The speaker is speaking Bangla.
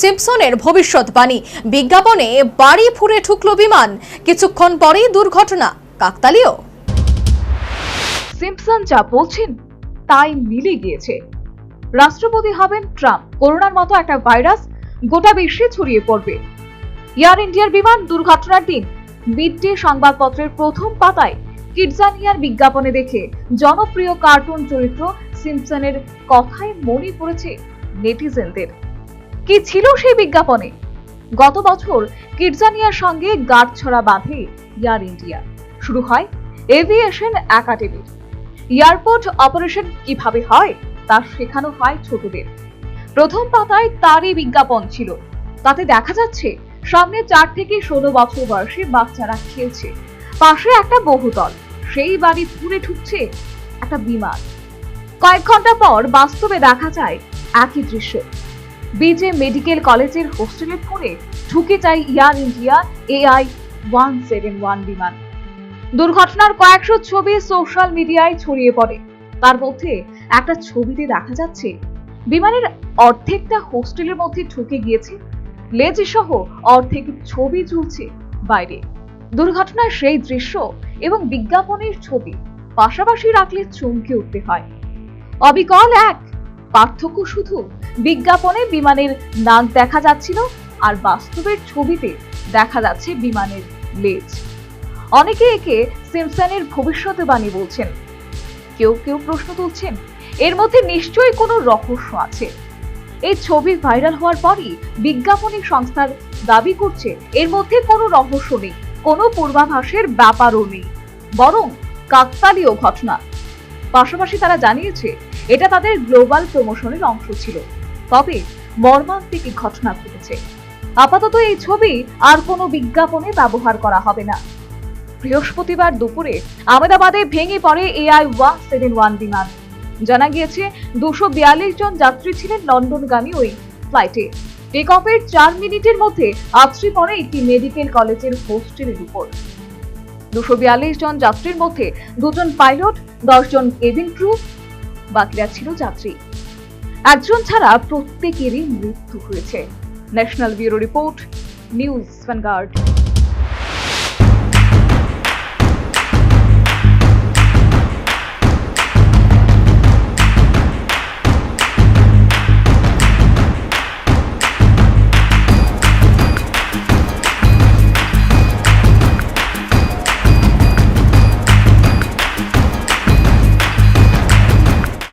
সিমসনের ভবিষ্যৎবাণী। বিজ্ঞাপনে বাড়ি ফুরে ঠুকলো বিমান। কিছুক্ষণ পরেই দুর্ঘটনা। কাকতালীয়। সিম্পসন যা বলছেন, তাই মিলে গিয়েছে। রাষ্ট্রপতি হবেন ট্রাম্প। করোনার মতো একটা ভাইরাস গোটা বিশ্বে ছড়িয়ে পড়বে। এয়ার ইন্ডিয়ার বিমান দুর্ঘটনার দিন মিড সংবাদপত্রের প্রথম পাতায় কিডজানিয়ার বিজ্ঞাপনে দেখে জনপ্রিয় কার্টুন চরিত্র সিম্পসনের কথায় মনে পড়েছে নেটিজেনদের। কি ছিল সেই বিজ্ঞাপনে? গত বছর কিডজানিয়ার সঙ্গে গাঁটছড়া বাঁধে এয়ার ইন্ডিয়া। শুরু হয় এভিয়েশন একাডেমি। এয়ারপোর্ট অপারেশন কীভাবে হয় তা শেখানো হয় ছোটদের। প্রথম পাতায় তারই বিজ্ঞাপন ছিল। তাতে দেখা যাচ্ছে, সামনে চার থেকে ষোলো বছর বয়সী বাচ্চারা খেলছে। পাশে একটা বহুতল, সেই বাড়ি পুড়ে ঠুকছে একটা বিমান। কয়েক ঘণ্টা পর বাস্তবে দেখা যায় একই দৃশ্য। বিজে মেডিকেল কলেজের হোস্টেলে পুড়ে ঠুকে যায় Air India AI one seven one বিমান। দুর্ঘটনার কয়েকশো ছবি সোশ্যাল মিডিয়ায় ছড়িয়ে পড়ে। তার মধ্যে একটা ছবিতে দেখা যাচ্ছে, বিমানের অর্ধেকটা হোস্টেলের মধ্যে ঢুকে গিয়েছে লেজ সহ অর্ধেক ছবি ঝুলছে বাইরে। দুর্ঘটনার সেই দৃশ্য এবং বিজ্ঞাপনের ছবি পাশাপাশি রাখলে চমকে উঠতে হয়। অবিকল এক পার্থক্য শুধু বিজ্ঞাপনে বিমানের নাক দেখা যাচ্ছিল আর বাস্তবের ছবিতে দেখা যাচ্ছে বিমানের লেজ। অনেকে একে সিমসনের ভবিষ্যৎবাণী বলছেন। কেউ কেউ প্রশ্ন তুলছেন, এর মধ্যে নিশ্চয়ই কোনো রহস্য আছে। এই ছবি ভাইরাল হওয়ার পরই বিজ্ঞাপনী সংস্থার দাবি করছে, এর মধ্যে কোনো রহস্য নেই, কোনো পূর্বাভাসের ব্যাপারও নেই, বরং কাকতালীয় ঘটনা। পাশাপাশি তারা জানিয়েছে, এটা তাদের গ্লোবাল প্রমোশনের অংশ ছিল। তবে মর্মান্তিক ঘটনা ঘটেছে। আপাতত এই ছবি আর কোনো বিজ্ঞাপনে ব্যবহার করা হবে না। বৃহস্পতিবার দুপুরে আহমেদাবাদে ভেঙে পড়ে এআই ওয়ান সেভেন ওয়ান বিমান। জানা গিয়েছে, দুশো বিয়াল্লিশ জন যাত্রী ছিলেন লন্ডনগামী ওই ফ্লাইটে। টেক অফের চার মিনিটের মধ্যে আছড়ে পড়ে একটি মেডিকেল কলেজের হোস্টেলের উপর। দুশো বিয়াল্লিশ জন যাত্রীর মধ্যে দুজন পাইলট, দশ জন কেবিন ক্রু বাকিরা ছিল যাত্রী। একজন ছাড়া প্রত্যেকেরই মৃত্যু হয়েছে। National bureau report, news vanguard.